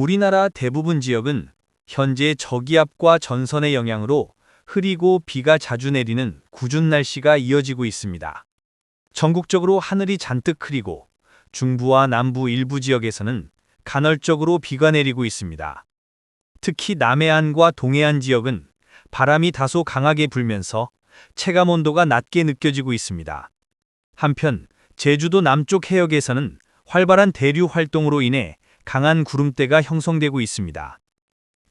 우리나라 대부분 지역은 현재 저기압과 전선의 영향으로 흐리고 비가 자주 내리는 궂은 날씨가 이어지고 있습니다. 전국적으로 하늘이 잔뜩 흐리고 중부와 남부 일부 지역에서는 간헐적으로 비가 내리고 있습니다. 특히 남해안과 동해안 지역은 바람이 다소 강하게 불면서 체감 온도가 낮게 느껴지고 있습니다. 한편 제주도 남쪽 해역에서는 활발한 대류 활동으로 인해 강한 구름대가 형성되고 있습니다.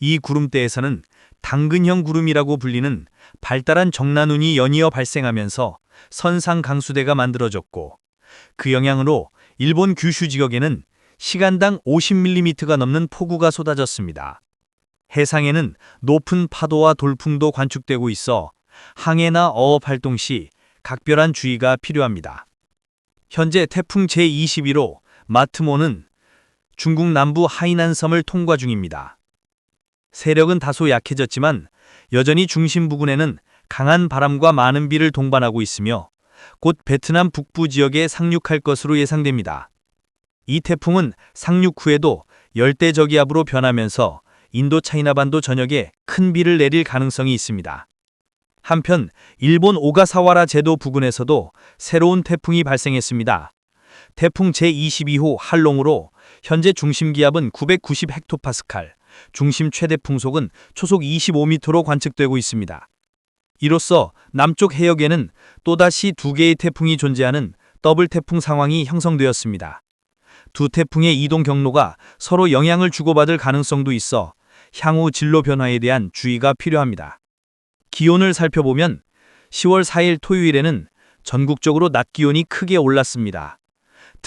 이 구름대에서는 당근형 구름이라고 불리는 발달한 정난운이 연이어 발생하면서 선상 강수대가 만들어졌고 그 영향으로 일본 규슈 지역에는 시간당 50mm가 넘는 폭우가 쏟아졌습니다. 해상에는 높은 파도와 돌풍도 관측되고 있어 항해나 어업 활동 시 각별한 주의가 필요합니다. 현재 태풍 제21호 마트모는 중국 남부 하이난 섬을 통과 중입니다. 세력은 다소 약해졌지만 여전히 중심 부근에는 강한 바람과 많은 비를 동반하고 있으며 곧 베트남 북부 지역에 상륙할 것으로 예상됩니다. 이 태풍은 상륙 후에도 열대저기압으로 변하면서 인도 차이나반도 전역에 큰 비를 내릴 가능성이 있습니다. 한편 일본 오가사와라 제도 부근에서도 새로운 태풍이 발생했습니다. 태풍 제22호 할롱으로 현재 중심 기압은 990 헥토파스칼, 중심 최대 풍속은 초속 25m로 관측되고 있습니다. 이로써 남쪽 해역에는 또다시 두 개의 태풍이 존재하는 더블 태풍 상황이 형성되었습니다. 두 태풍의 이동 경로가 서로 영향을 주고받을 가능성도 있어 향후 진로 변화에 대한 주의가 필요합니다. 기온을 살펴보면 10월 4일 토요일에는 전국적으로 낮 기온이 크게 올랐습니다.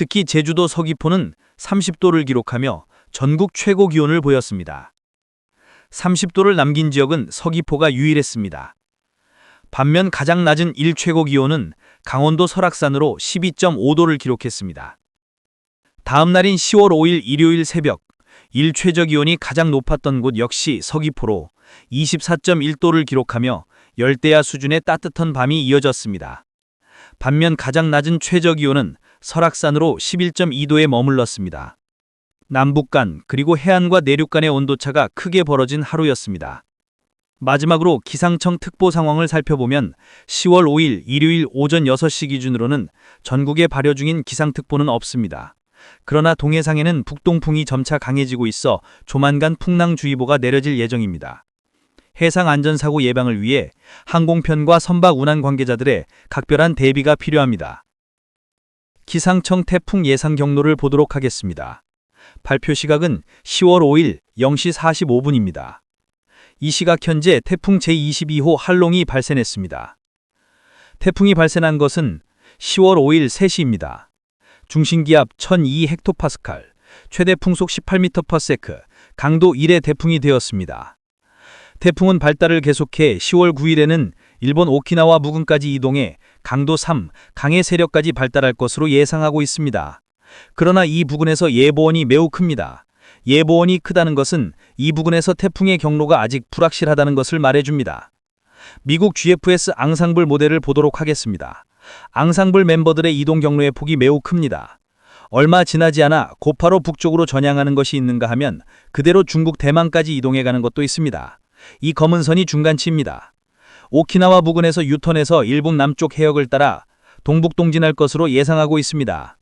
특히 제주도 서귀포는 30도를 기록하며 전국 최고 기온을 보였습니다. 30도를 남긴 지역은 서귀포가 유일했습니다. 반면 가장 낮은 일 최고 기온은 강원도 설악산으로 12.5도를 기록했습니다. 다음 날인 10월 5일 일요일 새벽 일 최저 기온이 가장 높았던 곳 역시 서귀포로 24.1도를 기록하며 열대야 수준의 따뜻한 밤이 이어졌습니다. 반면 가장 낮은 최저 기온은 설악산으로 11.2도에 머물렀습니다. 남북 간 그리고 해안과 내륙 간의 온도차가 크게 벌어진 하루였습니다. 마지막으로 기상청 특보 상황을 살펴보면 10월 5일 일요일 오전 6시 기준으로는 전국에 발효 중인 기상특보는 없습니다. 그러나 동해상에는 북동풍이 점차 강해지고 있어 조만간 풍랑주의보가 내려질 예정입니다. 해상 안전사고 예방을 위해 항공편과 선박 운항 관계자들의 각별한 대비가 필요합니다. 기상청 태풍 예상 경로를 보도록 하겠습니다. 발표 시각은 10월 5일 0시 45분입니다. 이 시각 현재 태풍 제22호 할롱이 발생했습니다. 태풍이 발생한 것은 10월 5일 3시입니다. 중심기압 1002 헥토파스칼, 최대 풍속 18m/s, 강도 1의 태풍이 되었습니다. 태풍은 발달을 계속해 10월 9일에는 일본 오키나와 부근까지 이동해 강도 3, 강의 세력까지 발달할 것으로 예상하고 있습니다. 그러나 이 부근에서 예보원이 매우 큽니다. 예보원이 크다는 것은 이 부근에서 태풍의 경로가 아직 불확실하다는 것을 말해줍니다. 미국 GFS 앙상블 모델을 보도록 하겠습니다. 앙상블 멤버들의 이동 경로의 폭이 매우 큽니다. 얼마 지나지 않아 고파로 북쪽으로 전향하는 것이 있는가 하면 그대로 중국 대만까지 이동해가는 것도 있습니다. 이 검은 선이 중간치입니다. 오키나와 부근에서 유턴해서 일본 남쪽 해역을 따라 동북동진할 것으로 예상하고 있습니다.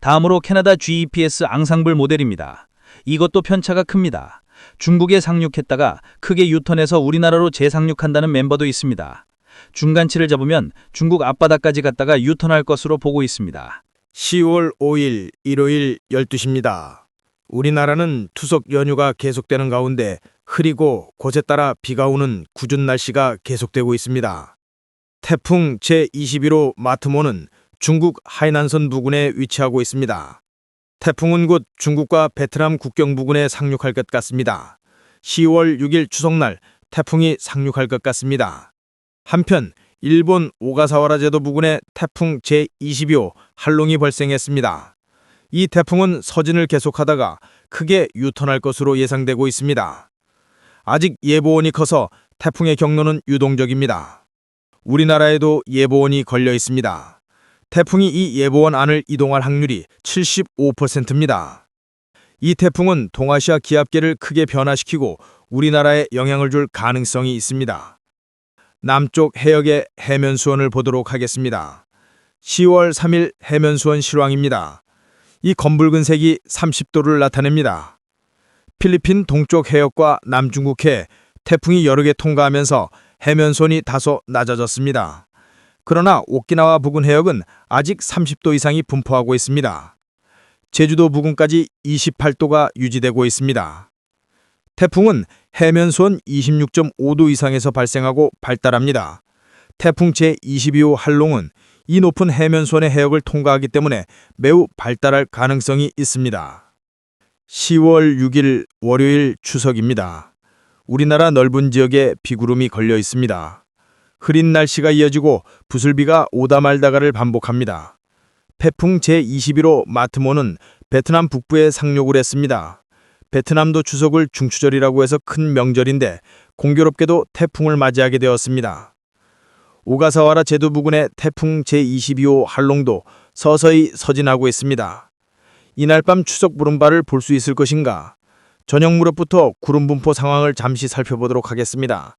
다음으로 캐나다 GEPS 앙상블 모델입니다. 이것도 편차가 큽니다. 중국에 상륙했다가 크게 유턴해서 우리나라로 재상륙한다는 멤버도 있습니다. 중간치를 잡으면 중국 앞바다까지 갔다가 유턴할 것으로 보고 있습니다. 10월 5일 일요일 12시입니다. 우리나라는 투석 연휴가 계속되는 가운데 흐리고 곳에 따라 비가 오는 궂은 날씨가 계속되고 있습니다. 태풍 제21호 마트모는 중국 하이난선 부근에 위치하고 있습니다. 태풍은 곧 중국과 베트남 국경 부근에 상륙할 것 같습니다. 10월 6일 추석날 태풍이 상륙할 것 같습니다. 한편 일본 오가사와라 제도 부근에 태풍 제22호 할롱이 발생했습니다. 이 태풍은 서진을 계속하다가 크게 유턴할 것으로 예상되고 있습니다. 아직 예보원이 커서 태풍의 경로는 유동적입니다. 우리나라에도 예보원이 걸려 있습니다. 태풍이 이 예보원 안을 이동할 확률이 75%입니다. 이 태풍은 동아시아 기압계를 크게 변화시키고 우리나라에 영향을 줄 가능성이 있습니다. 남쪽 해역의 해면 수온을 보도록 하겠습니다. 10월 3일 해면 수온 실황입니다. 이 검붉은 색이 30도를 나타냅니다. 필리핀 동쪽 해역과 남중국해 태풍이 여러 개 통과하면서 해면선이 다소 낮아졌습니다. 그러나 오키나와 부근 해역은 아직 30도 이상이 분포하고 있습니다. 제주도 부근까지 28도가 유지되고 있습니다. 태풍은 해면선 26.5도 이상에서 발생하고 발달합니다. 태풍 제22호 한롱은 이 높은 해면선의 해역을 통과하기 때문에 매우 발달할 가능성이 있습니다. 10월 6일 월요일 추석입니다. 우리나라 넓은 지역에 비구름이 걸려 있습니다. 흐린 날씨가 이어지고 부슬비가 오다 말다가를 반복합니다. 태풍 제21호 마트모는 베트남 북부에 상륙을 했습니다. 베트남도 추석을 중추절이라고 해서 큰 명절인데 공교롭게도 태풍을 맞이하게 되었습니다. 오가사와라 제도 부근의 태풍 제22호 한롱도 서서히 서진하고 있습니다. 이날 밤 추석 부름발을 볼 수 있을 것인가? 저녁 무렵부터 구름 분포 상황을 잠시 살펴보도록 하겠습니다.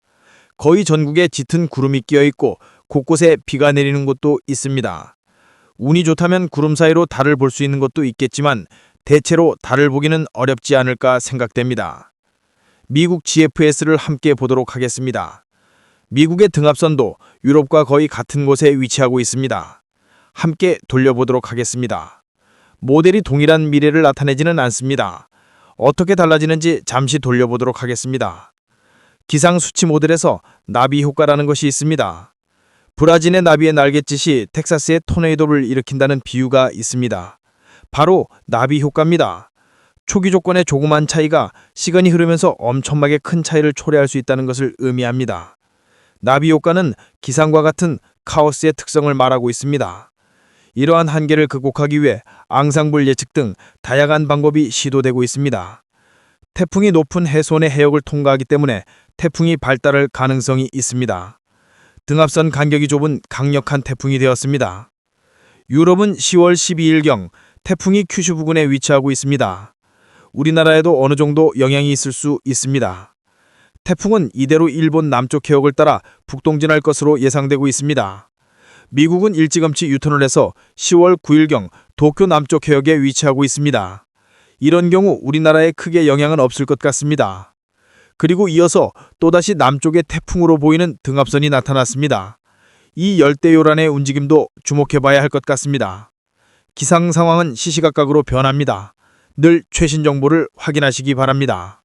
거의 전국에 짙은 구름이 끼어 있고 곳곳에 비가 내리는 곳도 있습니다. 운이 좋다면 구름 사이로 달을 볼 수 있는 것도 있겠지만 대체로 달을 보기는 어렵지 않을까 생각됩니다. 미국 GFS를 함께 보도록 하겠습니다. 미국의 등압선도 유럽과 거의 같은 곳에 위치하고 있습니다. 함께 돌려보도록 하겠습니다. 모델이 동일한 미래를 나타내지는 않습니다. 어떻게 달라지는지 잠시 돌려보도록 하겠습니다. 기상 수치 모델에서 나비 효과라는 것이 있습니다. 브라질의 나비의 날갯짓이 텍사스의 토네이도를 일으킨다는 비유가 있습니다. 바로 나비 효과입니다. 초기 조건의 조그만 차이가 시간이 흐르면서 엄청나게 큰 차이를 초래할 수 있다는 것을 의미합니다. 나비 효과는 기상과 같은 카오스의 특성을 말하고 있습니다. 이러한 한계를 극복하기 위해 앙상블 예측 등 다양한 방법이 시도되고 있습니다. 태풍이 높은 해손의 해역을 통과하기 때문에 태풍이 발달할 가능성이 있습니다. 등압선 간격이 좁은 강력한 태풍이 되었습니다. 유럽은 10월 12일경 태풍이 큐슈 부근에 위치하고 있습니다. 우리나라에도 어느 정도 영향이 있을 수 있습니다. 태풍은 이대로 일본 남쪽 해역을 따라 북동진할 것으로 예상되고 있습니다. 미국은 일찌감치 유턴을 해서 10월 9일경 도쿄 남쪽 해역에 위치하고 있습니다. 이런 경우 우리나라에 크게 영향은 없을 것 같습니다. 그리고 이어서 또다시 남쪽의 태풍으로 보이는 등압선이 나타났습니다. 이 열대요란의 움직임도 주목해봐야 할 것 같습니다. 기상 상황은 시시각각으로 변합니다. 늘 최신 정보를 확인하시기 바랍니다.